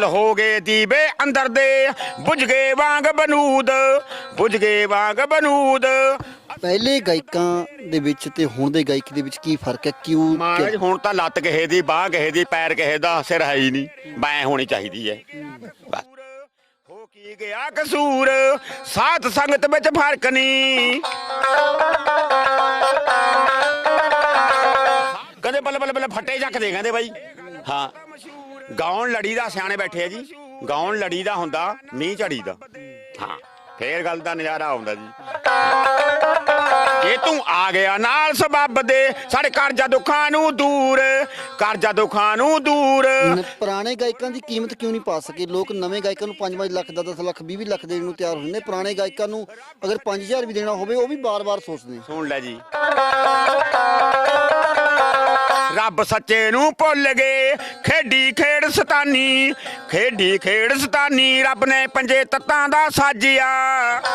ਗੁੱਲ ਹੋ ਗਏ ਦੀਵੇ ਅੰਦਰ ਦੇ। ਬੁਝ ਗਏ ਵਾਂਗ ਬਨੂਦ ਬੁਝ ਗਏ ਵਾਂਗ ਬਨੂਦ। ਪਹਿਲੇ ਗਾਇਕਾਂ ਦੇ ਵਿੱਚ ਤੇ ਹੁਣ ਦੇ ਗਾਇਕੀ ਦੇ ਵਿੱਚ ਕੀ ਫ਼ਰਕ ਹੈ? ਕਿਉਂ ਮਹਾਰਾਜ ਹੁਣ ਤਾਂ ਲੱਤ ਕਿਸੇ ਦੀ ਬਾਹ ਕਿਸੇ ਦੀ ਪੈਰ ਕਿਸੇ ਦਾ ਸਿਰ ਹੈ ਹੀ ਨਹੀਂ। ਬੈਂ ਹੋਣੀ ਚਾਹੀਦੀ ਹੈ। ਬਸ। ਹੋ ਕੀ ਗਿਆ ਕਸੂਰ? ਸਾਧ ਸੰਗਤ ਵਿੱਚ ਫ਼ਰਕ ਨਹੀਂ। ਕਹਿੰਦੇ ਬੱਲੇ ਬੱਲੇ ਬੱਲੇ ਫੱਟੇ ਚੱਕਦੇ ਕਹਿੰਦੇ ਬਾਈ। ਹਾਂ। ਗਾਉਣ ਲੜੀ ਦਾ ਸਿਆਣੇ ਬੈਠੇ ਆ ਜੀ। ਗਾਉਣ ਲੜੀ ਦਾ ਹੁੰਦਾ ਮੀਂਹ ਝੜੀ ਦਾ ਹਾਂ ਫੇਰ ਗੱਲ ਦਾ ਨਜ਼ਾਰਾ ਆਉਂਦਾ ਜੀ। ਜੇ ਤੂੰ ਆ ਗਿਆ ਨਾਲ ਸਬੱਬ ਦੇ ਸਾਡੇ ਕਰਜ਼ਾ ਦੁੱਖਾਂ ਨੂੰ ਦੂਰ ਕਰਜ਼ਾ ਦੁੱਖਾਂ ਨੂੰ ਦੂਰ। ਨ- ਪੁਰਾਣੇ ਗਾਇਕਾਂ ਦੀ ਕੀਮਤ ਕਿਉਂ ਨਹੀਂ ਪਾ ਸਕੇ? ਲੋਕ ਨਵੇਂ ਗਾਇਕਾਂ ਨੂੰ 5-5 ਲੱਖ 10 ਲੱਖ 20 ਲੱਖ ਦੇਣ ਨੂੰ ਤਿਆਰ ਹੁੰਦੇ ਪੁਰਾਣੇ ਗਾਇਕਾਂ ਨੂੰ ਅਗਰ 5000 ਵੀ ਦੇਣਾ ਹੋਵੇ ਉਹ ਵੀ ਬਾਰ-ਬਾਰ ਸੋਚਦੇ ਸੁਣ ਲੈ ਜੀ। ਰੱਬ ਸੱਚੇ ਨੂੰ ਭੁੱਲ ਗਏ। ਖੇਡੀ ਖੇਡ ਸਤਾਨੀ ਖੇਡੀ ਖੇਡ ਸਤਾਨੀ ਰੱਬ ਨੇ ਪੰਜੇ ਤੱਤਾਂ ਦਾ ਸਾਜਿਆ।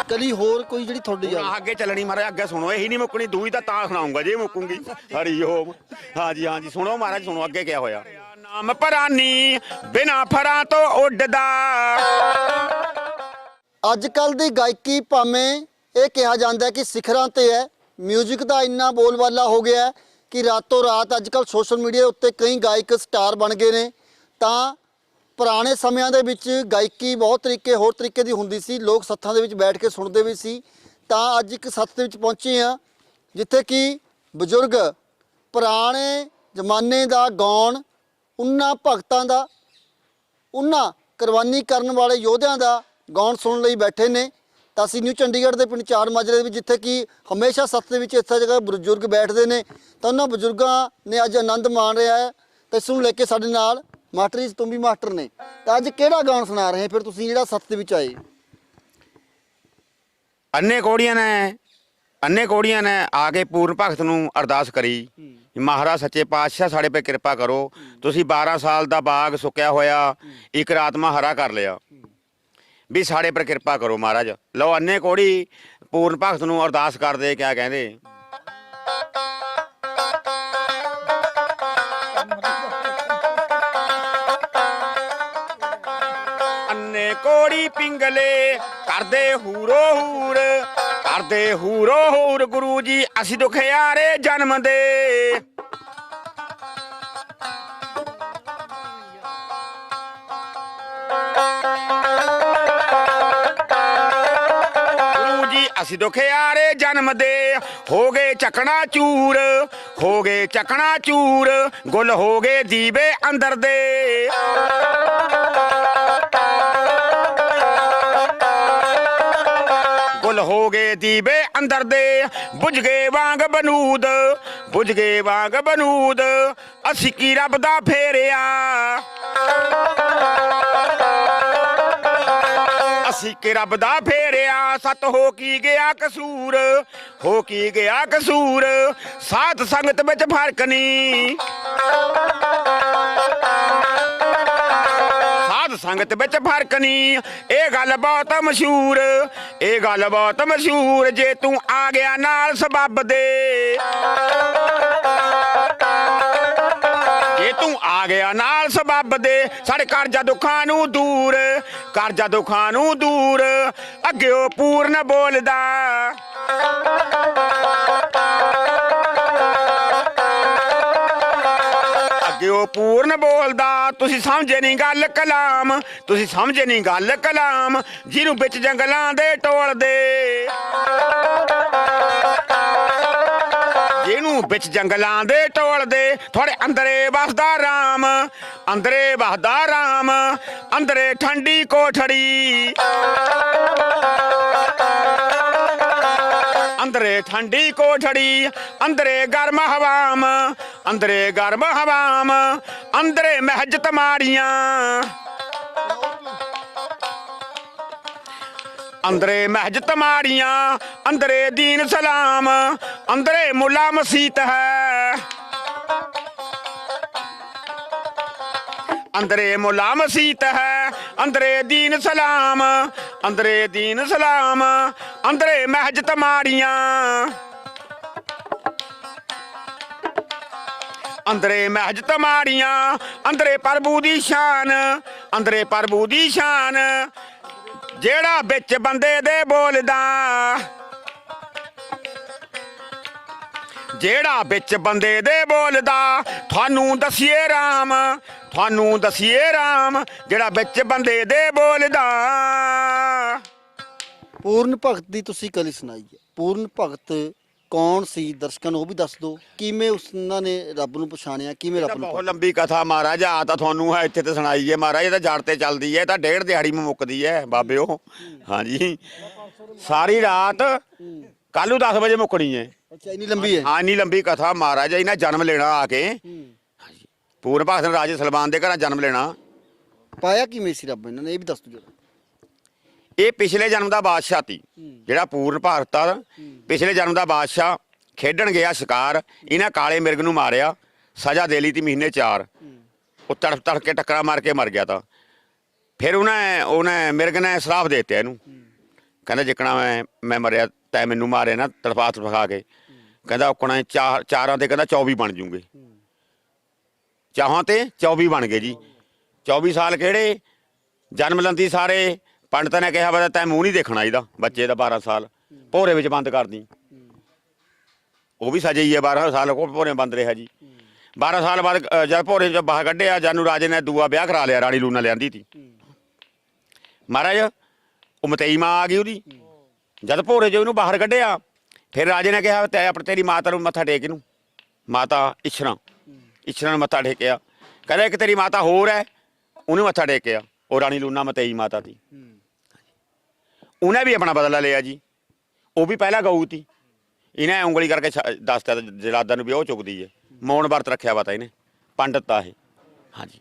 ਕਲੀ ਹੋਰ ਕੋਈ ਜਿਹੜੀ ਤੁਹਾਡੀ ਯਾਦ ਅੱਗੇ ਚੱਲਣੀ ਮਹਾਰਾਜ ਅੱਗੇ ਸੁਣੋ ਇਹੀ ਨਹੀਂ ਮੁੱਕਣੀ ਦੂਈ ਤਾਂ ਤਾਂ ਸੁਣਾਉਂਗਾ ਜੇ ਮੁੱਕੂਗੀ। ਹਰੀ ਓਮ। ਹਾਂਜੀ ਹਾਂਜੀ ਸੁਣੋ ਮਹਾਰਾਜ ਸੁਣੋ ਅੱਗੇ ਕਿਆ ਹੋਇਆ। ਨਾਮ ਪਰਾਨੀ ਬਿਨਾ ਫਰਾਂ ਤੋਂ ਉੱਡਦਾ। ਅੱਜ ਕੱਲ ਦੀ ਗਾਇਕੀ ਭਾਵੇਂ ਇਹ ਕਿਹਾ ਜਾਂਦਾ ਹੈ ਕਿ ਸਿਖਰਾਂ ਤੇ ਹੈ 뮤직 ਦਾ ਇੰਨਾ ਬੋਲਬਾਲਾ ਹੋ ਗਿਆ ਹੈ ਕਿ ਰਾਤੋਂ ਰਾਤ ਅੱਜ ਕੱਲ ਸੋਸ਼ਲ ਮੀਡੀਆ ਉੱਤੇ ਕਈ ਗਾਇਕ ਸਟਾਰ ਬਣ ਗਏ ਨੇ। ਤਾਂ ਪੁਰਾਣੇ ਸਮਿਆਂ ਦੇ ਵਿੱਚ ਗਾਇਕੀ ਬਹੁਤ ਤਰੀਕੇ, ਹੋਰ ਤਰੀਕੇ ਦੀ ਹੁੰਦੀ ਸੀ। ਲੋਕ ਸੱਥਾਂ ਦੇ ਵਿੱਚ ਬੈਠ ਕੇ ਸੁਣਦੇ ਵੀ ਸੀ। ਤਾਂ ਅੱਜ ਇੱਕ ਸੱਥ ਦੇ ਵਿੱਚ ਪਹੁੰਚੇ ਆ ਜਿੱਥੇ ਕਿ ਬਜ਼ੁਰਗ ਪੁਰਾਣੇ ਜ਼ਮਾਨੇ ਦਾ ਗਾਉਣ ਉਹਨਾਂ ਭਗਤਾਂ ਦਾ ਉਹਨਾਂ ਕੁਰਬਾਨੀ ਕਰਨ ਵਾਲੇ ਯੋਧਿਆਂ ਦਾ ਗਾਉਣ ਸੁਣਨ ਲਈ ਬੈਠੇ ਨੇ। ਤਾਂ ਅਸੀਂ ਨਿਊ ਚੰਡੀਗੜ੍ਹ ਦੇ ਪਿੰਡ ਚਾਰ ਮਾਜਰੇ ਦੇ ਵਿੱਚ ਜਿੱਥੇ ਕਿ ਹਮੇਸ਼ਾ ਸੱਤ ਦੇ ਵਿੱਚ ਇਸੇ ਜਗ੍ਹਾ ਬਜ਼ੁਰਗ ਬੈਠਦੇ ਨੇ ਤਾਂ ਉਹਨਾਂ ਬਜ਼ੁਰਗਾਂ ਨੇ ਅੱਜ ਆਨੰਦ ਮਾਣ ਰਿਹਾ ਹੈ ਤੇ ਇਸ ਨੂੰ ਲੈ ਕੇ ਸਾਡੇ ਨਾਲ ਮਾਸਟਰ ਜੀ ਤੁਮ ਵੀ ਮਾਸਟਰ ਨੇ। ਤਾਂ ਅੱਜ ਕਿਹੜਾ ਗਾਉਣ ਸੁਣਾ ਰਹੇ ਫਿਰ ਤੁਸੀਂ ਜਿਹੜਾ ਸੱਤ ਦੇ ਵਿੱਚ ਆਏ। ਅੰਨੇ ਕੋੜੀਆਂ ਨੇ ਅੰਨੇ ਕੋੜੀਆਂ ਨੇ ਆ ਕੇ ਪੂਰਨ ਭਗਤ ਨੂੰ ਅਰਦਾਸ ਕਰੀ। ਮਹਾਰਾਜ ਸੱਚੇ ਪਾਤਸ਼ਾਹ ਸਾਡੇ 'ਤੇ ਕਿਰਪਾ ਕਰੋ। ਤੁਸੀਂ 12 ਸਾਲ ਦਾ ਬਾਗ ਸੁੱਕਿਆ ਹੋਇਆ ਇੱਕ ਰਾਤ ਮਾ ਹਰਾ ਕਰ ਲਿਆ। ਵੀ ਸਾਡੇ ਪਰ ਕਿਰਪਾ ਕਰੋ ਮਹਾਰਾਜ। ਲਓ ਅੰਨੇ ਕੋੜੀ ਪੂਰਨ ਭਗਤ ਨੂੰ ਅਰਦਾਸ ਕਰਦੇ, ਕਿਆ ਕਹਿੰਦੇ? ਅੰਨੇ ਕੋੜੀ ਪਿੰਗਲੇ ਕਰਦੇ ਹੂਰੋ ਹੂਰ, ਕਰਦੇ ਹੂਰੋ ਹੂਰ ਗੁਰੂ ਜੀ, ਅਸੀਂ ਦੁਖਿਆਰੇ ਜਨਮ ਦੇ। ਅਸੀਂ ਦੁਖਿਆਰੇ ਜਨਮ ਦੇ। ਹੋ ਗਏ ਚੱਕਣਾ ਚੂਰ, ਹੋ ਗਏ ਚੱਕਣਾ ਚੂਰ, ਗੁੱਲ ਹੋ ਗਏ ਦੀਵੇ ਅੰਦਰ ਦੇ। ਗੁੱਲ ਹੋ ਗਏ ਦੀਵੇ ਅੰਦਰ ਦੇ। ਬੁਝ ਗਏ ਵਾਂਗ ਬਨੂਦ, ਬੁਝ ਗਏ ਵਾਂਗ ਬਨੂਦ, ਅਸੀਂ ਕੀ ਰੱਬ ਦਾ ਫੇਰਿਆ? ਅਸੀਂ ਰੱਬ ਦਾ ਫੇਰਿਆ, ਸਤ ਹੋ ਕੀ ਗਿਆ ਕਸੂਰ, ਹੋ ਕੀ ਗਿਆ ਕਸੂਰ, ਸਾਧ ਸੰਗਤ ਵਿੱਚ ਫ਼ਰਕ ਨਹੀਂ। ਸਾਧ ਸੰਗਤ ਵਿੱਚ ਫ਼ਰਕ ਨਹੀਂ, ਇਹ ਗੱਲ ਬਹੁਤ ਮਸ਼ਹੂਰ, ਇਹ ਗੱਲ ਬਹੁਤ ਮਸ਼ਹੂਰ, ਜੇ ਤੂੰ ਆ ਗਿਆ ਨਾਲ ਸਬੱਬ ਦੇ। ਨਾਲ ਸਬੱਬ ਸਾਡੇ ਕਰਜ਼ਾ ਦੁੱਖਾਂ ਨੂੰ ਦੂਰ ਕਰਜ਼ਾ ਦੁੱਖਾਂ ਨੂੰ ਦੂਰ, ਅੱਗੇ ਉਹ ਪੂਰਨ ਬੋਲਦਾ। ਅੱਗੇ ਉਹ ਪੂਰਨ ਬੋਲਦਾ। ਤੁਸੀਂ ਸਮਝੇ ਨਹੀਂ ਗੱਲ ਕਲਾਮ, ਤੁਸੀਂ ਸਮਝੇ ਨਹੀਂ ਗੱਲ ਕਲਾਮ, ਜਿਹਨੂੰ ਵਿੱਚ ਜੰਗਲਾਂ ਦੇ ਟੋਲਦੇ। ਜਿਹਨੂੰ ਵਿੱਚ ਜੰਗਲਾਂ ਦੇ ਟੋਲ ਦੇ ਤੁਹਾਡੇ ਅੰਦਰੇ ਵਸਦਾ ਰਾਮ, ਅੰਦਰੇ ਵਸਦਾ ਰਾਮ, ਅੰਦਰੇ ਠੰਡੀ ਕੋਠੜੀ। ਅੰਦਰੇ ਠੰਡੀ ਕੋਠੜੀ, ਅੰਦਰੇ ਗਰਮ ਹਵਾਮ, ਅੰਦਰੇ ਗਰਮ ਹਵਾਮ, ਅੰਦਰੇ ਮਹਿਜਤ ਮਾਰੀਆਂ। ਅੰਦਰੇ ਮਹਿਜਤ ਮਾਰੀਆਂ, ਅੰਦਰੇ ਦੀਨ ਸਲਾਮ ਅੰਦਰੇ ਮੁੱਲਾ ਮਸੀਤ ਹੈ। ਅੰਦਰੇ ਮੁੱਲਾ ਮਸੀਤ ਹੈ, ਅੰਦਰੇ ਦੀਨ ਸਲਾਮ, ਅੰਦਰੇ ਦੀਨ ਸਲਾਮ, ਅੰਦਰੇ ਮਹਿਜ ਤਮਾਰੀਆਂ। ਅੰਦਰੇ ਮਹਿਜ ਤਮਾਰੀਆਂ, ਅੰਦਰੇ ਪ੍ਰਭੂ ਦੀ ਸ਼ਾਨ, ਅੰਦਰੇ ਪ੍ਰਭੂ ਦੀ ਸ਼ਾਨ, ਜਿਹੜਾ ਵਿੱਚ ਬੰਦੇ ਦੇ ਬੋਲਦਾ। ਜਿਹੜਾ ਵਿੱਚ ਬੰਦੇ ਦੇ ਬੋਲਦਾ ਤੁਹਾਨੂੰ ਦਸੀਏ RAM ਤੁਹਾਨੂੰ ਦਸੀਏ RAM ਜਿਹੜਾ ਵਿੱਚ ਬੰਦੇ ਦੇ ਬੋਲਦਾ। ਪੂਰਨ ਭਗਤ ਦੀ ਤੁਸੀਂ ਕਲੀ ਸੁਣਾਈ ਹੈ। ਪੂਰਨ ਭਗਤ ਕੌਣ ਸੀ? ਦਰਸ਼ਕਾਂ ਨੂੰ ਉਹ ਵੀ ਦੱਸ ਦਿਓ। ਕਿਵੇਂ ਉਸਨਾਂ ਨੇ ਰੱਬ ਨੂੰ ਪਛਾਣਿਆ? ਕਿਵੇਂ ਰੱਬ ਨੂੰ ਬਹੁਤ ਲੰਬੀ ਕਥਾ ਮਹਾਰਾਜ ਆ ਤਾਂ ਤੁਹਾਨੂੰ ਹੈ ਇੱਥੇ ਤੇ ਸੁਣਾਈ ਹੈ ਮਹਾਰਾਜ ਇਹ ਤਾਂ ਜੜ ਤੇ ਚੱਲਦੀ ਹੈ ਇਹ ਤਾਂ ਡੇਢ ਦਿਹਾੜੀ में ਮੁੱਕਦੀ ਹੈ ਬਾਬਿਓ। ਹਾਂਜੀ। ਸਾਰੀ ਰਾਤ ਕੱਲ ਨੂੰ 10 ਵਜੇ ਮੁੱਕਣੀ ਹੈ। ਅੱਛਾ ਇੰਨੀ ਲੰਬੀ ਹੈ। ਹਾਂ ਇੰਨੀ ਲੰਬੀ ਕਥਾ ਮਹਾਰਾਜ ਇਹਨਾਂ ਜਨਮ ਲੈਣਾ ਆ ਕੇ। ਪੂਰਨ ਭਗਤ ਨੇ ਰਾਜੇ ਸਲਮਾਨ ਦੇ ਘਰਾਂ ਜਨਮ ਲੈਣਾ। ਪਾਇਆ ਕਿਵੇਂ ਸੀ ਰੱਬ ਇਹਨਾਂ ਨੇ? ਇਹ ਵੀ ਦੱਸ ਦਿਓ ਜਰਾ। ਇਹ ਪਿਛਲੇ ਜਨਮ ਦਾ ਬਾਦਸ਼ਾਹ ਸੀ ਜਿਹੜਾ ਪੂਰਨ ਭਾਰਤ ਪਿਛਲੇ ਜਨਮ ਦਾ ਬਾਦਸ਼ਾਹ ਖੇਡਣ ਗਿਆ ਸ਼ਿਕਾਰ ਇਹਨਾਂ ਕਾਲੇ ਮਿਰਗ ਨੂੰ ਮਾਰਿਆ ਸਜ਼ਾ ਦੇ ਲਈ ਤੀ ਮਹੀਨੇ 4 ਉਹ ਤੜਫ ਤੜਫ ਕੇ ਟੱਕਰਾ ਮਾਰ ਕੇ ਮਰ ਗਿਆ ਤਾਂ। ਫਿਰ ਉਹਨੇ ਉਹਨੇ ਮਿਰਗ ਨੇ ਸਰਾਪ ਦੇ ਦਿੱਤਾ ਇਹਨੂੰ। ਕਹਿੰਦਾ ਜਿੱਕਣਾ ਮੈਂ ਮੈਂ ਮਰਿਆ ਤੈ ਮੈਨੂੰ ਮਾਰੇ ਨਾ ਤੜਫਾ ਤੜਫਾ ਕੇ। ਕਹਿੰਦਾ ਔਕਣਾ ਚਾਰ ਚਾਰਾਂ ਤੇ ਕਹਿੰਦਾ 24 ਬਣ ਜੂਗੇ। ਚਾਹਾਂ ਤੇ 24 ਬਣ ਗਏ ਜੀ। 24 ਸਾਲ ਕਿਹੜੇ? ਜਨਮ ਲੰਦੀ ਸਾਰੇ। ਪੰਡਤਾਂ ਨੇ ਕਿਹਾ ਵਾ ਤੈਂ ਮੂੰਹ ਨਹੀਂ ਦੇਖਣਾ ਇਹਦਾ, ਬੱਚੇ ਦਾ 12 ਸਾਲ। ਭੋਰੇ ਵਿੱਚ ਬੰਦ ਕਰਦੀ ਉਹ ਵੀ ਸਜੇ ਹੈ 12 ਸਾਲ ਕੋ ਭੋਰੇ ਬੰਦ ਰਿਹਾ ਜੀ। 12 ਸਾਲ ਬਾਅਦ ਜਦ ਭੋਰੇ ਚ ਬਾਹਰ ਕੱਢਿਆ, ਜਾਨੂੰ ਰਾਜੇ ਨੇ ਦੂਆ ਵਿਆਹ ਕਰਾ ਲਿਆ, ਰਾਣੀ ਲੂਣਾ ਲਿਆਂਦੀ ਤੀ। ਮਹਾਰਾਜ, ਉਹ ਮਤਈ ਮਾਂ ਆ ਗਈ ਉਹਦੀ। ਜਦ ਭੋਰੇ ਚ ਉਹਨੂੰ ਬਾਹਰ ਕੱਢਿਆ ਫਿਰ ਰਾਜੇ ਨੇ ਕਿਹਾ, ਤੈ ਆਪਣੀ ਤੇਰੀ ਮਾਤਾ ਨੂੰ ਮੱਥਾ ਟੇਕ ਇਹਨੂੰ। ਮਾਤਾ ਇਛਰਾ ਇਛਰਾ ਨੂੰ ਮੱਥਾ ਟੇਕਿਆ। ਕਹਿੰਦਾ, ਇੱਕ ਤੇਰੀ ਮਾਤਾ ਹੋਰ ਹੈ ਉਹਨੂੰ ਮੱਥਾ ਟੇਕਿਆ। ਉਹ ਰਾਣੀ ਲੂਨਾ ਮਤਈ ਮਾਤਾ ਦੀ। ਉਹਨੇ ਵੀ ਆਪਣਾ ਬਦਲਾ ਲਿਆ ਜੀ। ਉਹ ਵੀ ਪਹਿਲਾਂ ਗਊ ਤੀ। ਇਹਨੇ ਉਂਗਲੀ ਕਰਕੇ ਛ- ਦੱਸਤਾ ਜਲਾਦਾਂ ਨੂੰ ਵੀ ਉਹ ਚੁੱਕਦੀ ਹੈ ਮੌਨ ਵਰਤ ਰੱਖਿਆ ਵਾ ਤਾਂ ਇਹਨੇ। ਪੰਡਤ ਆ ਇਹ। ਹਾਂਜੀ।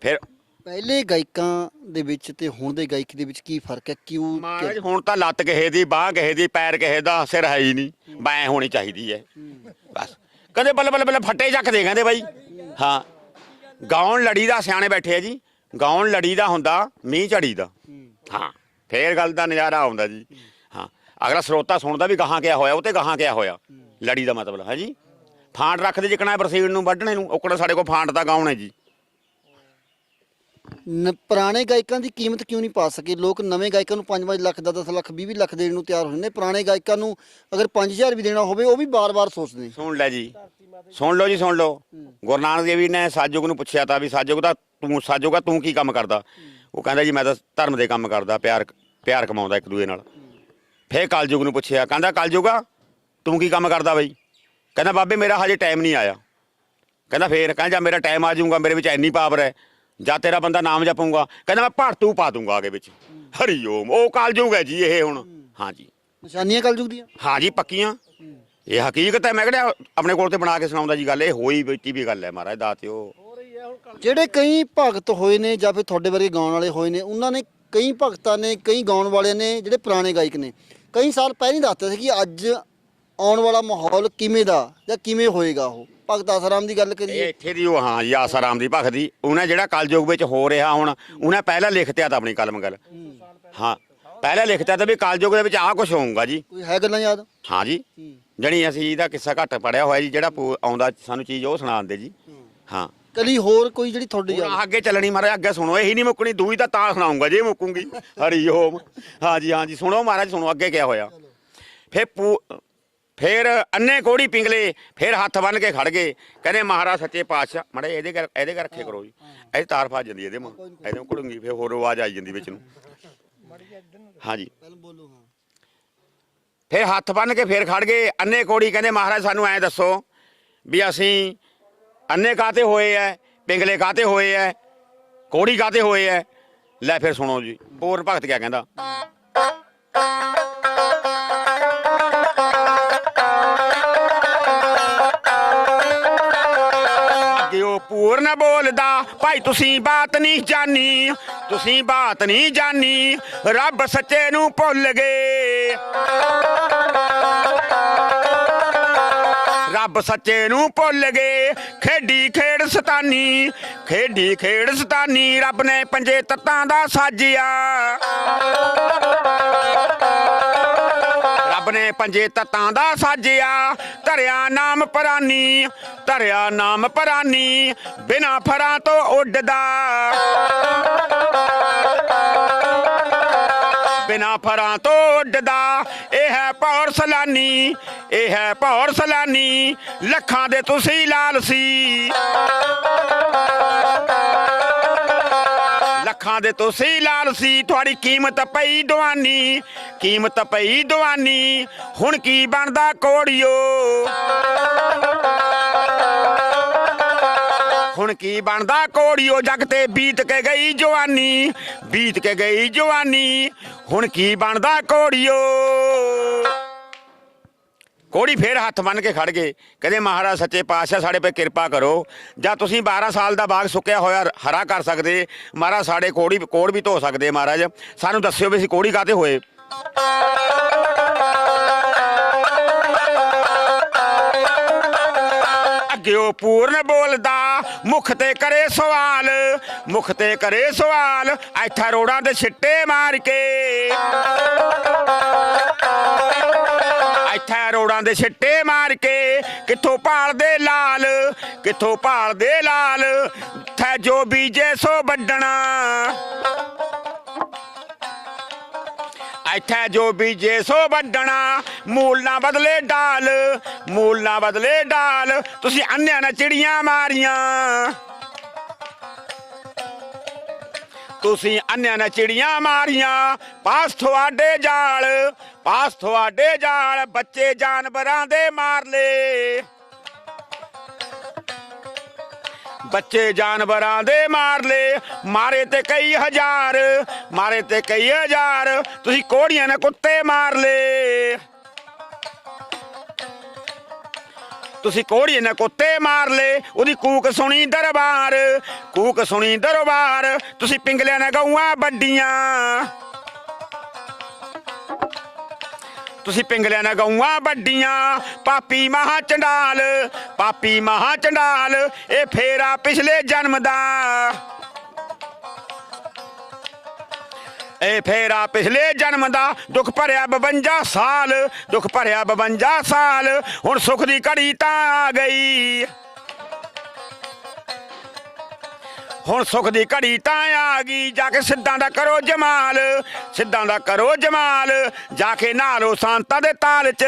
ਫਿਰ ਪਹਿਲੇ ਗਾਇਕਾਂ ਦੇ ਵਿੱਚ ਤੇ ਹੁਣ ਦੇ ਗਾਇਕੀ ਦੇ ਵਿੱਚ ਕੀ ਫ਼ਰਕ ਹੈ? ਕਿਉਂ ਮਹਾਰਾਜ ਹੁਣ ਤਾਂ ਲੱਤ ਕਿਸੇ ਦੀ ਬਾਹ ਕਿਸੇ ਦੀ ਪੈਰ ਕਿਸੇ ਦਾ ਸਿਰ ਹੈ ਹੀ ਨਹੀਂ। ਬੈਂ ਹੋਣੀ ਚਾਹੀਦੀ ਹੈ। ਬਸ। ਕਦੇ ਬੱਲੇ ਬੱਲੇ ਬੱਲੇ ਫੱਟੇ ਚੱਕਦੇ ਕਹਿੰਦੇ ਬਾਈ। ਹਾਂ। ਗਾਉਣ ਲੜੀ ਦਾ ਸਿਆਣੇ ਬੈਠੇ ਆ ਜੀ। ਗਾਉਣ ਲੜੀ ਦਾ ਹੁੰਦਾ ਮੀਂਹ ਝੜੀ ਦਾ ਹਾਂ। ਫੇਰ ਗੱਲ ਦਾ ਨਜ਼ਾਰਾ ਆਉਂਦਾ ਜੀ। ਹਾਂ। ਅਗਲਾ ਸਰੋਤਾ ਸੁਣਦਾ ਵੀ ਗਾਹਾਂ ਕਿਆ ਹੋਇਆ ਉਹ ਤੇ ਗਾਹਾਂ ਕਿਆ ਹੋਇਆ। ਲੜੀ ਦਾ ਮਤਲਬ ਹੈ ਜੀ? ਫਾਂਟ ਰੱਖਦੇ ਜਿਕਣਾ ਬਰਸੀਨ ਨੂੰ ਵੱਢਣੇ ਨੂੰ। ਉਹ ਕਿਹੜਾ ਸਾਡੇ ਕੋਲ ਫਾਂਟ ਦਾ ਗਾਉਣ ਹੈ ਜੀ। ਨ- ਪੁਰਾਣੇ ਗਾਇਕਾਂ ਦੀ ਕੀਮਤ ਕਿਉਂ ਨਹੀਂ ਪਾ ਸਕੇ? ਲੋਕ ਨਵੇਂ ਗਾਇਕਾਂ ਨੂੰ 5-5 ਲੱਖ 10-10 ਲੱਖ 20 ਲੱਖ ਦੇਣ ਨੂੰ ਤਿਆਰ ਹੋਏ ਨੇ। ਪੁਰਾਣੇ ਗਾਇਕਾਂ ਨੂੰ ਅਗਰ 5000 ਵੀ ਦੇਣਾ ਹੋਵੇ, ਉਹ ਵੀ ਬਾਰ-ਬਾਰ ਸੋਚਦੇ ਨੇ। ਸੁਣ ਲੈ ਜੀ। ਸੁਣ ਲਓ ਜੀ, ਸੁਣ ਲਓ। ਗੁਰੂ ਨਾਨਕ ਦੇਵ ਜੀ ਨੇ ਸਾਜੋਗ ਨੂੰ ਪੁੱਛਿਆ ਤਾਂ ਵੀ ਸਾਜੋਗ ਦਾ ਤੂੰ, ਸਾਜੋਗਾ ਤੂੰ ਕੀ ਕੰਮ ਕਰਦਾ? ਉਹ ਕਹਿੰਦਾ ਜੀ, ਮੈਂ ਤਾਂ ਧਰਮ ਦੇ ਕੰਮ ਕਰਦਾ, ਪਿਆਰ ਪਿਆਰ ਕਮਾਉਂਦਾ ਇੱਕ ਦੂਏ ਨਾਲ। ਫੇਰ ਕਲਯੁਗ ਨੂੰ ਪੁੱਛਿਆ, ਕਹਿੰਦਾ ਕਲਯੁਗਾ ਤੂੰ ਕੀ ਕੰਮ ਕਰਦਾ ਬਈ? ਕਹਿੰਦਾ, ਬਾਬੇ, ਮੇਰਾ ਹਜੇ ਟਾਈਮ ਨਹੀਂ ਆਇਆ। ਕਹਿੰਦਾ, ਫੇਰ, ਕਹਿੰਦਾ ਜਾਂ ਮੇਰਾ ਟਾਈਮ ਆ ਜਾਊਗਾ, ਮੇਰੇ ਵਿੱਚ ਇੰਨੀ ਪਾਵਰ ਹੈ। ਜਾਂ ਤੇਰਾ ਬੰਦਾ ਨਾਮ ਜਪੂਗਾ ਕਹਿੰਦਾ ਮੈਂ ਭਾਰਤੂ ਪਾ ਦੂੰਗਾ ਆਗੇ ਵਿੱਚ। ਹਰੀ ਓਮ ਉਹ ਕਲਯੁਗ ਹੈ ਜੀ ਇਹ ਹੁਣ। ਹਾਂਜੀ ਨਿਸ਼ਾਨੀਆਂ ਕਲਯੁਗ ਦੀਆਂ? ਹਾਂ ਜੀ ਪੱਕੀਆਂ। ਇਹ ਹਕੀਕਤ ਹੈ ਮੈਂ ਕਿਹੜਾ ਆਪਣੇ ਕੋਲ ਤੇ ਬਣਾ ਕੇ ਸੁਣਾਉਂਦਾ ਜੀ ਗੱਲ ਇਹ ਹੋਈ ਬੀਤੀ ਵੀ ਗੱਲ ਹੈ ਮਹਾਰਾਜ ਦਾਤਿਓ ਜਿਹੜੇ ਕਈ ਭਗਤ ਹੋਏ ਨੇ ਜਾਂ ਫਿਰ ਤੁਹਾਡੇ ਵਰਗੇ ਗਾਉਣ ਵਾਲੇ ਹੋਏ ਨੇ ਉਹਨਾਂ ਨੇ ਕਈ ਭਗਤਾਂ ਨੇ ਕਈ ਗਾਉਣ ਵਾਲਿਆਂ ਨੇ ਜਿਹੜੇ ਪੁਰਾਣੇ ਗਾਇਕ ਨੇ ਕਈ ਸਾਲ ਪਹਿਲਾਂ ਹੀ ਦੱਸਦੇ ਸੀ ਕਿ ਅੱਜ ਆਉਣ ਵਾਲਾ ਮਾਹੌਲ ਕਿਵੇਂ ਦਾ ਜਾਂ ਕਿਵੇਂ ਹੋਏਗਾ ਉਹ। ਭਗਤ ਆਸਾਰਾਮ ਦੀ ਗੱਲ ਇਹ ਕਰੀਏ ਇੱਥੇ ਦੀ ਉਹ ਹਾਂ ਜੀ ਆਸਾਰਾਮ ਦੀ ਭਗਤ ਦੀ ਉਹਨੇ ਜਿਹੜਾ ਕਲਯੁਗ ਵਿੱਚ ਹੋ ਰਿਹਾ ਹੁਣ ਉਹਨੇ ਪਹਿਲਾਂ ਲਿਖਤਿਆ ਤਾਂ ਆਪਣੀ ਕਲਮ ਗੱਲ। ਹਾਂ ਪਹਿਲਾਂ ਲਿਖਤਿਆ ਤਾਂ ਵੀ ਕਲਯੁਗ ਦੇ ਵਿੱਚ ਆਹ ਕੁਝ ਹੋਊਗਾ ਜੀ। ਕੋਈ ਹੈ ਗੱਲਾਂ ਯਾਦ? ਹਾਂ ਜੀ। ਜਣੀ ਅਸੀਂ ਇਹਦਾ ਕਿੱਸਾ ਘੱਟ ਪੜਿਆ ਹੋਇਆ ਜੀ ਜਿਹੜਾ ਪੂ- ਆਉਂਦਾ ਸਾਨੂੰ ਚੀਜ਼ ਉਹ ਸੁਣਾਉਂਦੇ ਜੀ। ਹਾਂ। ਕਲੀ ਹੋਰ ਕੋਈ ਜਿਹੜੀ ਤੁਹਾਡੀ ਹੁਣ ਯਾਦ? ਅੱਗੇ ਚੱਲਣੀ ਮਹਾਰਾਜ ਅੱਗੇ ਸੁਣੋ ਇਹੀ ਨਹੀਂ ਮੁੱਕਣੀ ਦੂਈ ਤਾਂ ਤਾਂ ਸੁਣਾਉਂਗਾ ਜੇ ਮੁੱਕੂਗੀ। ਹਰੀ ਓਮ। ਹਾਂ ਜੀ ਹਾਂ ਜੀ ਸੁਣੋ ਮਹਾਰਾਜ ਸੁਣੋ ਅੱਗੇ ਕਿਆ ਹੋਇਆ। ਪੂ- ਫਿਰ ਅੰਨੇ ਕੋੜੀ ਪਿੰਗਲੇ, ਫਿਰ ਹੱਥ ਬੰਨ ਕੇ ਖੜ ਗਏ। ਕਹਿੰਦੇ ਮਹਾਰਾਜ ਸੱਚੇ ਪਾਤਸ਼ਾਹ, ਮੜੇ ਇਹਦੇ ਕਰ ਇਹਦੇ ਕਰ ਰੱਖੇ ਕਰੋ ਜੀ। ਇਹ ਤਾਰ ਫਸ ਜਾਂਦੀ ਇਹਦੇ ਮਾਂ ਇਹਦੇ ਕੋੜੂਗੀ ਫਿਰ ਹੋਰ ਆਵਾਜ਼ ਆਈ ਜਾਂਦੀ ਵਿੱਚ ਨੂੰ। ਹਾਂ ਫਿਰ ਹੱਥ ਬੰਨ ਕੇ ਫਿਰ ਖੜ ਗਏ, ਅੰਨੇ ਕੋੜੀ ਕਹਿੰਦੇ ਮਹਾਰਾਜ ਸਾਨੂੰ ਐਂ ਦੱਸੋ ਵੀ ਅਸੀਂ ਅੰਨੇ ਕਾਤੇ ਹੋਏ ਐ, ਪਿੰਗਲੇ ਕਾਤੇ ਹੋਏ ਐ, ਕੋੜੀ ਕਾਤੇ ਹੋਏ ਐ? ਲੈ ਫਿਰ ਸੁਣੋ ਜੀ ਹੋਰ ਭਗਤ ਕਿਆ ਕਹਿੰਦਾ? ਉਹ ਪੂਰਨ ਬੋਲਦਾ। ਭਾਈ ਤੁਸੀਂ ਬਾਤ ਨਹੀਂ ਜਾਣੀ ਤੁਸੀਂ ਬਾਤ ਨਹੀਂ ਜਾਣੀ ਰੱਬ ਸੱਚੇ ਨੂੰ ਭੁੱਲ ਗਏ। ਰੱਬ ਸੱਚੇ ਨੂੰ ਭੁੱਲ ਗਏ। ਖੇਡੀ ਖੇਡ ਸਤਾਨੀ, ਖੇਡੀ ਖੇਡ ਸਤਾਨੀ, ਰੱਬ ਨੇ ਪੰਜੇ ਤੱਤਾਂ ਦਾ ਸਾਜਿਆ। ਰੱਬ ਰੱਬ ਨੇ ਪੰਜੇ ਤਤਾਂ ਦਾ ਸਾਜਿਆ। ਧਰਿਆ ਨਾਮ ਪਰਾਨੀ, ਧਰਿਆ ਨਾਮ ਪਰਾਨੀ, ਬਿਨਾ ਫਰਾਂ ਤੋਂ ਉੱਡਦਾ। ਬਿਨਾ ਫਰਾਂ ਤੋਂ ਉੱਡਦਾ, ਇਹ ਹੈ ਪੌਰ ਸਲਾਨੀ, ਇਹ ਹੈ ਪੌਰ ਸਲਾਨੀ, ਲੱਖਾਂ ਦੇ ਤੁਸੀਂ ਲਾਲਸੀ। ਲੱਖਾਂ ਦੇ ਤੁਸੀਂ ਲਾਲਸੀ ਤੁਹਾਡੀ ਕੀਮਤ ਪਈ ਦਵਾਨੀ, ਕੀਮਤ ਪਈ ਦਵਾਨੀ, ਹੁਣ ਕੀ ਬਣਦਾ ਕੋੜੀਓ? ਹੁਣ ਕੀ ਬਣਦਾ ਕੋੜੀਓ? ਜਗ ਤੇ ਬੀਤ ਕੇ ਗਈ ਜਵਾਨੀ, ਬੀਤ ਕੇ ਗਈ ਜਵਾਨੀ, ਹੁਣ ਕੀ ਬਣਦਾ ਕੋੜੀਓ? ਕੋੜੀ ਫੇਰ ਹੱਥ ਬੰਨ ਕੇ ਖੜ ਗਏ। ਕਹਿੰਦੇ, ਮਹਾਰਾਜ, ਸੱਚੇ ਪਾਤਸ਼ਾਹ, ਸਾਡੇ 'ਤੇ ਕਿਰਪਾ ਕਰੋ। ਜਾਂ ਤੁਸੀਂ 12 ਸਾਲ ਦਾ ਬਾਗ ਸੁੱਕਿਆ ਹੋਇਆ ਹਰਾ ਕਰ ਸਕਦੇ। ਮਹਾਰਾਜ, ਸਾਡੇ ਕੋੜੀ, ਕੋੜ ਵੀ ਧੋ ਸਕਦੇ, ਮਹਾਰਾਜ। ਸਾਨੂੰ ਦੱਸਿਓ ਵੀ ਅਸੀਂ ਕੋੜੀ ਕਾਤੇ ਹੋਏ? ਅੱਗਿਓ ਪੂਰਨ ਬੋਲਦਾ, ਮੁਖ ਤੇ ਕਰੇ ਸਵਾਲ, ਮੁਖ ਤੇ ਕਰੇ ਸਵਾਲ ਇੱਥਾ ਰੋੜਾਂ ਦੇ ਛਿੱਟੇ ਮਾਰ ਕੇ। ਇੱਥੇ ਰੋੜਾਂ ਦੇ ਛਿੱਟੇ ਮਾਰ ਕੇ ਕਿੱਥੋਂ ਭਾਲਦੇ ਲਾਲ, ਕਿੱਥੋਂ ਭਾਲਦੇ ਲਾਲ? ਥੈ ਜੋ ਬੀਜੇ ਸੋ ਵੱਢਣਾ। ਇੱਥੇ ਜੋ ਬੀਜੇ ਸੋ ਵੱਢਣਾ, ਮੂਲ ਨਾ ਬਦਲੇ ਡਾਲ, ਮੂਲ ਨਾ ਬਦਲੇ ਡਾਲ। ਤੁਸੀਂ ਅੰਨਿਆਂ ਨਾਲ ਚਿੜੀਆਂ ਮਾਰੀਆਂ। ਤੁਸੀਂ ਅੰਨਿਆਂ ਨੇ ਚਿੜੀਆਂ ਮਾਰੀਆਂ। ਪਾਸ ਤੁਹਾਡੇ ਜਾਲ, ਪਾਸ ਤੁਹਾਡੇ ਜਾਲ, ਬੱਚੇ ਜਾਨਵਰਾਂ ਦੇ ਮਾਰ ਲੇ ਬੱਚੇ ਜਾਨਵਰਾਂ ਦੇ ਮਾਰ ਲੇ ਮਾਰੇ ਤੇ ਕਈ ਹਜ਼ਾਰ, ਮਾਰੇ ਤੇ ਕਈ ਹਜ਼ਾਰ, ਤੁਸੀਂ ਕੋੜੀਆਂ ਨੇ ਕੁੱਤੇ ਮਾਰ ਲੇ ਤੁਸੀਂ ਕੋੜੀਏ ਨੇ ਕੁੱਤੇ ਮਾਰ ਲੇ ਉਹਦੀ ਕੂਕ ਸੁਣੀ ਦਰਬਾਰ, ਕੂਕ ਸੁਣੀ ਦਰਬਾਰ, ਤੁਸੀਂ ਪਿੰਗਲਿਆਂ ਨੇ ਗਊਆਂ ਵੱਡੀਆਂ। ਤੁਸੀਂ ਪਿੰਗਲਿਆਂ ਨੇ ਗਊਆਂ ਵੱਡੀਆਂ, ਪਾਪੀ ਮਹਾ ਚੰਡਾਲ, ਪਾਪੀ ਮਹਾ ਚੰਡਾਲ, ਇਹ ਫੇਰਾ ਪਿਛਲੇ ਜਨਮ ਦਾ। ਇਹ ਫੇਰਾ ਪਿਛਲੇ ਜਨਮ ਦਾ ਦੁੱਖ ਭਰਿਆ 52 ਸਾਲ, ਦੁੱਖ ਭਰਿਆ 52 ਸਾਲ, ਹੁਣ ਸੁਖ ਦੀ ਘੜੀ ਤਾਂ ਆ ਗਈ। ਹੁਣ ਸੁਖ ਦੀ ਘੜੀ ਤਾਂ ਆ ਗਈ, ਜਾ ਕੇ ਸਿੱਧਾਂ ਦਾ ਕਰੋ ਜਮਾਲ, ਸਿੱਧਾਂ ਦਾ ਕਰੋ ਜਮਾਲ, ਜਾ ਕੇ ਨਾਲੋ ਸੰਤਾਂ ਦੇ ਤਾਲ 'ਚ।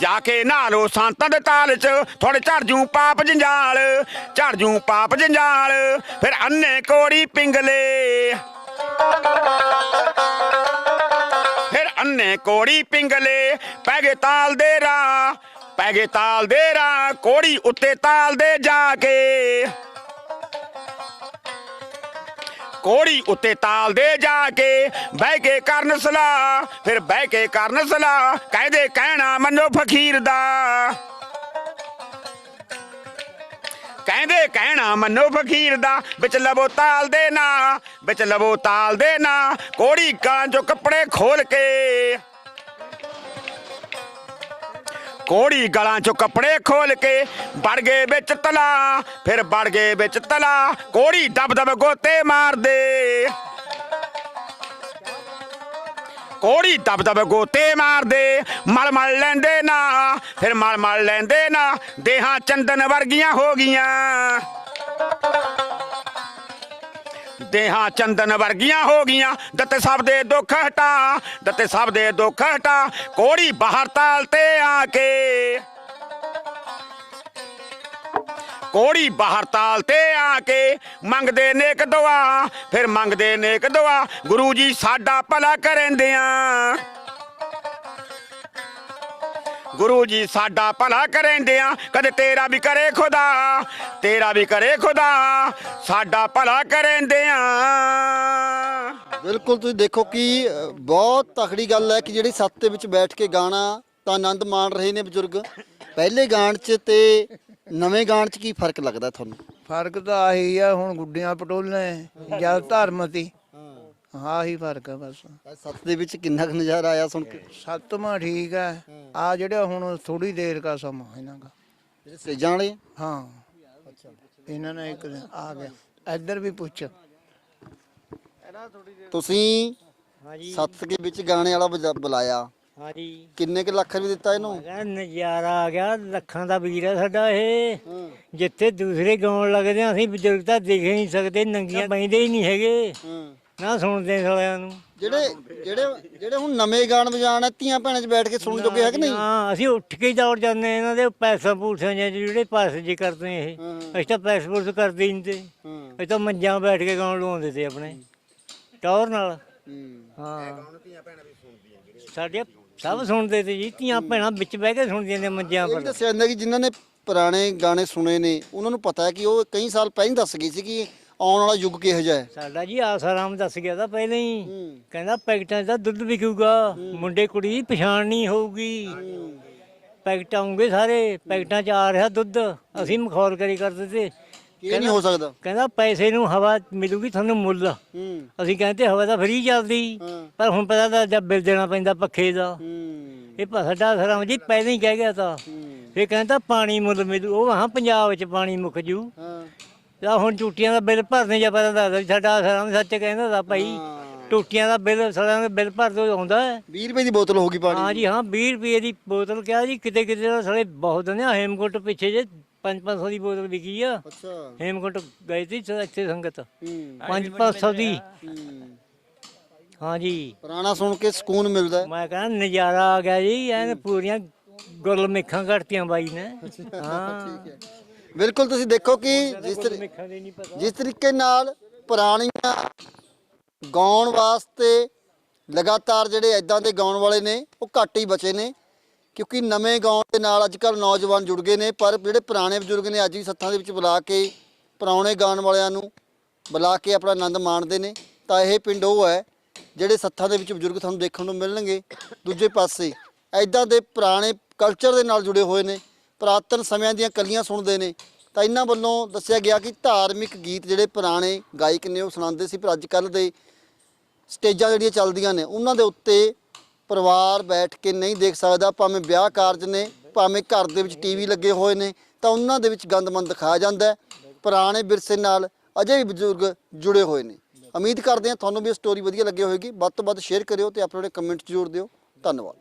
ਜਾ ਕੇ ਨਾਲੋ ਸੰਤਾਂ ਦੇ ਤਾਲ 'ਚ ਥੋੜੇ ਝੜ ਜੂ ਪਾਪ ਜੰਜਾਲ, ਝੜ ਜੂ ਪਾਪ ਜੰਜਾਲ, ਫਿਰ ਅੰਨੇ ਕੋੜੀ ਪਿੰਗਲੇ। ਫਿਰ ਅੰਨੇ ਕੋੜੀ ਪਿੰਗਲੇ, ਪੈ ਗਏ ਤਾਲ ਦੇ ਰਾ ਪੈ ਗਏ ਤਾਲ ਦੇ ਰਾ ਕੋੜੀ ਉੱਤੇ ਤਾਲ ਦੇ ਜਾ ਕੇ। ਕੋੜੀ ਉੱਤੇ ਤਾਲ ਦੇ ਜਾ ਕੇ ਬਹਿ ਕੇ ਕਰਨ ਸਲਾਹ, ਫਿਰ ਬਹਿ ਕੇ ਕਰਨ ਸਲਾਹ, ਕਹਦੇ ਕਹਿਣਾ ਮੰਨੋ ਫਕੀਰ ਦਾ। ਕਹਿੰਦੇ ਕਹਿਣਾ ਮੰਨੋ ਫਕੀਰ ਦਾ, ਵਿੱਚ ਲਵੋ ਤਾਲ ਦੇ ਨਾ, ਵਿੱਚ ਲਵੋ ਤਾਲ ਦੇ ਨਾ ਕੋੜੀ ਕਾਂ ਚੋਂ ਕੱਪੜੇ ਖੋਲ ਕੇ ਕੋੜੀ ਗਲਾਂ ਚੋਂ ਕੱਪੜੇ ਖੋਲ ਕੇ ਵੜ ਗਏ ਵਿੱਚ ਤਲਾ, ਫਿਰ ਵੜ ਗਏ ਵਿੱਚ ਤਲਾ, ਕੋੜੀ ਦਬ ਦਬ ਗੋਤੇ ਮਾਰਦੇ। ਕੋੜੀ ਦਬ ਦਬ ਗੋਤੇ ਮਾਰਦੇ, ਮਲ ਮਲ ਲੈਂਦੇ ਨਾ, ਫਿਰ ਮਲ ਮਲ ਲੈਂਦੇ ਨਾ, ਦੇਹਾਂ ਚੰਦਨ ਵਰਗੀਆਂ ਹੋ ਗਈਆਂ। ਦੇਹਾਂ ਚੰਦਨ ਵਰਗੀਆਂ ਹੋ ਗਈਆਂ। ਦਿੱਤੇ ਸਭ ਦੇ ਦੁੱਖ ਹਟਾ, ਦਿੱਤੇ ਸਭ ਦੇ ਦੁੱਖ ਹਟਾ, ਕੋੜੀ ਬਾਹਰ ਤਾਲ ਤੇ ਆ ਕੇ। ਕੋੜੀ ਬਾਹਰ ਤਾਲ ਤੇ ਆ ਕੇ, ਮੰਗਦੇ ਨੇਕ ਦੁਆ, ਫਿਰ ਮੰਗਦੇ ਨੇਕ ਦੁਆ, ਗੁਰੂ ਜੀ ਸਾਡਾ ਭਲਾ ਕਰੇਂਦਿਆਂ ਗੁਰੂ ਜੀ ਸਾਡਾ ਭਲਾ ਕਰੇਂਦਿਆਂ ਕਦੇ ਤੇਰਾ ਵੀ ਕਰੇ ਖੁਦਾ ਤੇਰਾ ਵੀ ਕਰੇ ਖੁਦਾ ਸਾਡਾ ਭਲਾ ਕਰੇਂਦਿਆਂ ਬਿਲਕੁਲ ਤੁਸੀਂ ਦੇਖੋ ਕਿ ਬਹੁਤ ਤਕੜੀ ਗੱਲ ਹੈ ਕਿ ਜਿਹੜੀ ਸੱਤ ਦੇ ਵਿੱਚ ਬੈਠ ਕੇ ਗਾਣਾ ਤਾਂ ਆਨੰਦ ਮਾਣ ਰਹੇ ਨੇ ਬਜ਼ੁਰਗ। ਪਹਿਲੇ ਗਾਣ 'ਚ ਤੇ ਨਵੇਂ ਗਾਣ 'ਚ ਕੀ ਫ਼ਰਕ ਲੱਗਦਾ ਤੁਹਾਨੂੰ? ਫ਼ਰਕ ਤਾਂ ਆਹੀ ਆ ਹੁਣ ਗੁੱਡੀਆਂ ਪਟੋਲੇ ਜਦ ਧਰਮ ਆਹੀ ਫ਼ਰਕ ਆ ਬਸ। ਸੱਤ ਦੇ ਵਿੱਚ ਕਿੰਨਾ ਕੁ ਨਜ਼ਾਰਾ ਆਇਆ ਸੁਣ ਕੇ? ਸੱਤਵਾਂ ਠੀਕ ਆ। ਆ ਜਿਹੜਾ ਹੁਣ ਥੋੜੀ ਦੇਰ ਕਾ ਸਮਾਂ ਇਹਨਾਂ ਦਾ। ਜਿਹੜੇ ਸਟੇਜਾਂ ਵਾਲੇ ਹਾਂ। ਇਹਨਾਂ ਨੇ ਇੱਕ ਦਿਨ ਆ ਗਿਆ। ਇੱਧਰ ਵੀ ਪੁੱਛ। ਤੁਸੀਂ ਹਾਂਜੀ। ਸੱਤ ਕੇ ਵਿੱਚ ਗਾਣੇ ਵਾਲਾ ਬੁਲਾਇਆ। ਹਾਂਜੀ। ਕਿੰਨੇ ਕੁ ਲੱਖ ਰੁਪਏ ਦਿੱਤਾ ਇਹਨੂੰ? ਮੈਂ ਕਿਹਾ ਨਜ਼ਾਰਾ ਆ ਗਿਆ ਲੱਖਾਂ ਦਾ ਵੀਰ ਹੈ ਸਾਡਾ ਇਹ। ਜਿੱਥੇ ਦੂਸਰੇ ਗਾਉਣ ਲੱਗਦੇ ਆ ਅਸੀਂ ਬਜ਼ੁਰਗ ਤਾਂ ਦੇਖ ਹੀ ਨਹੀਂ ਸਕਦੇ ਨੰਗੀਆਂ ਬੈਂਦੇ ਹੀ ਨਹੀਂ ਹੈਗੇ। ਨਾ ਸੁਣਦੇ ਸਾਲਿਆਂ ਨੂੰ। ਜਿਹੜੇ ਜਿਹੜੇ ਜਿਹੜੇ ਹੁਣ ਨਵੇਂ ਗਾਣ ਵਜਾਣ ਆ ਧੀਆਂ ਭੈਣਾਂ 'ਚ ਬੈਠ ਕੇ ਸੁਣਨ ਜੋਗੇ ਹੈ ਕਿ ਨਹੀਂ? ਹਾਂ ਅਸੀਂ ਉੱਠ ਕੇ ਹੀ ਦੌੜ ਜਾਂਦੇ ਹਾਂ ਇਹਨਾਂ ਦੇ ਪੈਸਾ ਪੂਸਿਆਂ ਜਿਹੇ ਜਿਹੜੇ ਪਾਸ ਜੇ ਕਰਦੇ ਇਹ। ਅਸੀਂ ਤਾਂ ਪੈਸੇ ਪੂਸ ਕਰਦੇ ਹੀ ਨਹੀਂ ਤੇ। ਅਸੀਂ ਤਾਂ ਮੰਜਾਂ ਬੈਠ ਕੇ ਗਾਉਣ ਲਵਾਉਂਦੇ ਤੇ ਆਪਣੇ। ਟੌਰ ਨਾਲ। ਹਾਂ। ਸਾਡੇ ਸਭ ਸੁਣਦੇ ਤੇ ਜੀ ਧੀਆਂ ਭੈਣਾਂ ਵਿੱਚ ਬਹਿ ਕੇ ਸੁਣਦੀਆਂ ਨੇ ਮੰਜਿਆਂ ਇਹ ਵੀ ਪਰ ਦੱਸਿਆ ਜਾਂਦਾ ਕਿ ਜਿਨ੍ਹਾਂ ਨੇ ਪੁਰਾਣੇ ਗਾਣੇ ਸੁਣੇ ਨੇ ਉਹਨਾਂ ਨੂੰ ਪਤਾ ਹੈ ਕਿ ਉਹ ਕਈ ਸਾਲ ਪਹਿਲਾਂ ਦੱਸ ਗਈ ਸੀ ਕਿ ਆਉਣ ਵਾਲਾ ਯੁੱਗ ਕਿਹੋ ਜਿਹਾ ਹੈ? ਸਾਡਾ ਜੀ ਆਸਾਰਾਮ ਦੱਸ ਗਿਆ ਤਾਂ ਪਹਿਲਾਂ ਹੀ। ਕਹਿੰਦਾ ਪੈਕਟਾਂ 'ਚ ਤਾਂ ਦੁੱਧ ਵਿਕੂਗਾ ਮੁੰਡੇ ਕੁੜੀ ਦੀ ਪਛਾਣ ਨਹੀਂ ਹੋਊਗੀ। ਪੈਕਟ ਆਉਂਗੇ ਸਾਰੇ। ਪੈਕਟਾਂ 'ਚ ਆ ਰਿਹਾ ਦੁੱਧ। ਅਸੀਂ ਮਖੌਲ ਕਰੀ ਕਰਦੇ ਤੇ ਕਿ ਇਹ ਨਹੀਂ ਹੋ ਸਕਦਾ। ਕਹਿੰਦਾ ਪੈਸੇ ਨੂੰ ਹਵਾ ਮਿਲੂਗੀ ਤੁਹਾਨੂੰ ਮੁੱਲ। ਹੂੰ। ਅਸੀਂ ਕਹਿੰਦੇ ਹਵਾ ਤਾਂ ਫਰੀ ਚੱਲਦੀ। ਹਾਂ। ਪਰ ਹੁਣ ਪਤਾ ਤਾਂ ਜਦ ਬਿੱਲ ਦੇਣਾ ਪੈਂਦਾ ਪੱਖੇ ਦਾ। ਹੂੰ। ਇਹ ਪ- ਸਾਡਾ ਆਸਾਰਾਮ ਜੀ ਪਹਿਲਾਂ ਹੀ ਕਹਿ ਗਿਆ ਤਾਂ। ਫੇ ਕਹਿੰਦਾ ਪਾਣੀ ਮੁੱਲ ਮਿਲੂ। ਉਹ ਹਾਂ ਪੰਜਾਬ 'ਚ ਪਾਣੀ ਮੁੱਕ ਜੂ। ਹਾਂ। ਤਾਂ ਹੁਣ ਟੂਟੀਆਂ ਦਾ ਬਿੱਲ ਭਰਨੇ ਜਾਂ ਪਤਾ ਦੱਸਦਾ ਵੀ ਸਾਡਾ ਆਸਾਰਾਮ ਸੱਚ ਕਹਿੰਦਾ ਤਾਂ ਭਾਈ। ਟੂਟੀਆਂ ਦਾ ਬਿੱਲ ਸਾਰਿਆਂ ਦਾ ਬਿੱਲ ਭਰ ਦੋ ਆਉਂਦਾ ਹੈ। 20 ਰੁਪਏ ਦੀ ਬੋਤਲ ਹੋਗੀ ਪਾਣੀ ਹਾਂ ਜੀ ਹਾਂ 20 ਰੁਪਏ ਦੀ ਬੋਤਲ ਕਿਹਾ ਜੀ ਕਿਤੇ ਕਿਤੇ ਤਾਂ ਸਾਲੇ ਬਹੁਤ ਨੇ। ਹੇਮਕੁੰਟ ਪਿੱਛੇ ਜੇ 5-500 ਦੀ ਬੋਤਲ ਵਿਕੀ ਆ। ਅੱਛਾ। ਹੇਮਕੁੰਟ ਗਏ ਸੀ ਸ- ਇੱਥੇ ਸੰਗਤ। ਹੂੰ। 5-500 ਦੀ। ਹੂੰ। ਹਾਂ। ਜੀ ਪੁਰਾਣਾ ਸੁਣ ਕੇ ਸਕੂਨ ਮਿਲਦਾ ਹੈ। ਮੈਂ ਕਹਿੰਦਾ ਨਜ਼ਾਰਾ ਆ ਗਿਆ ਜੀ ਐਨ ਪੂਰੀਆਂ ਗੁਰਲ ਮੇਖਾਂ ਘੜਤੀਆਂ ਬਾਈ ਨੇ। ਹਾਂ। ਬਿਲਕੁਲ ਤੁਸੀਂ ਦੇਖੋ ਕਿ ਜਿਸ ਤਰੀ- ਮੇਖਾਂ ਦੇ ਨਹੀਂ ਪਤਾ। ਜਿਸ ਤਰੀਕੇ ਨਾਲ ਪੁਰਾਣੀਆਂ ਗਾਉਣ ਵਾਸਤੇ ਲਗਾਤਾਰ ਜਿਹੜੇ ਐਦਾਂ ਦੇ ਗਾਉਣ ਵਾਲੇ ਨੇ ਉਹ ਘੱਟ ਹੀ ਬਚੇ ਨੇ ਕਿਉਂਕਿ ਨਵੇਂ ਗਾਉਣ ਦੇ ਨਾਲ ਅੱਜ ਕੱਲ ਨੌਜਵਾਨ ਜੁੜ ਗਏ ਨੇ ਪਰ ਜਿਹੜੇ ਪੁਰਾਣੇ ਬਜ਼ੁਰਗ ਨੇ ਅੱਜ ਵੀ ਸੱਥਾਂ ਦੇ ਵਿੱਚ ਬੁਲਾ ਕੇ ਪੁਰਾਣੇ ਗਾਉਣ ਵਾਲਿਆਂ ਨੂੰ ਬੁਲਾ ਕੇ ਆਪਣਾ ਆਨੰਦ ਮਾਣਦੇ ਨੇ ਤਾਂ ਇਹ ਪਿੰਡ ਉਹ ਹੈ ਜਿਹੜੇ ਸੱਥਾਂ ਦੇ ਵਿੱਚ ਬਜ਼ੁਰਗ ਤੁਹਾਨੂੰ ਦੇਖਣ ਨੂੰ ਮਿਲਣਗੇ ਦੂਜੇ ਪਾਸੇ। ਐਦਾਂ ਦੇ ਪੁਰਾਣੇ ਕਲਚਰ ਦੇ ਨਾਲ ਜੁੜੇ ਹੋਏ ਨੇ ਪੁਰਾਤਨ ਸਮਿਆਂ ਦੀਆਂ ਕਲੀਆਂ ਸੁਣਦੇ ਨੇ। ਤਾਂ ਇਹਨਾਂ ਵੱਲੋਂ ਦੱਸਿਆ ਗਿਆ ਕਿ ਧਾਰਮਿਕ ਗੀਤ ਜਿਹੜੇ ਪੁਰਾਣੇ ਗਾਇਕ ਨੇ ਉਹ ਸੁਣਾਉਂਦੇ ਸੀ, ਪਰ ਅੱਜ ਕੱਲ ਦੇ ਸਟੇਜਾਂ ਜਿਹੜੀਆਂ ਚੱਲਦੀਆਂ ਨੇ, ਉਹਨਾਂ ਦੇ ਉੱਤੇ ਪਰਿਵਾਰ ਬੈਠ ਕੇ ਨਹੀਂ ਦੇਖ ਸਕਦਾ। ਭਾਵੇਂ ਵਿਆਹ ਕਾਰਜ ਨੇ, ਭਾਵੇਂ ਘਰ ਦੇ ਵਿੱਚ ਟੀਵੀ ਲੱਗੇ ਹੋਏ ਨੇ, ਤਾਂ ਉਹਨਾਂ ਦੇ ਵਿੱਚ ਗੰਦਮੰਦ ਦਿਖਾਇਆ ਜਾਂਦਾ ਪੁਰਾਣੇ ਵਿਰਸੇ ਨਾਲ ਅਜੇ ਵੀ ਬਜ਼ੁਰਗ ਜੁੜੇ ਹੋਏ ਨੇ। ਉਮੀਦ ਕਰਦੇ ਹਾਂ ਤੁਹਾਨੂੰ ਵੀ ਇਹ ਸਟੋਰੀ ਵਧੀਆ ਲੱਗੀ ਹੋਵੇਗੀ। ਵੱਧ ਤੋਂ ਵੱਧ ਸ਼ੇਅਰ ਕਰਿਓ ਤੇ ਆਪਣੇ ਕਮੈਂਟ ਜ਼ਰੂਰ ਦਿਓ। ਧੰਨਵਾਦ।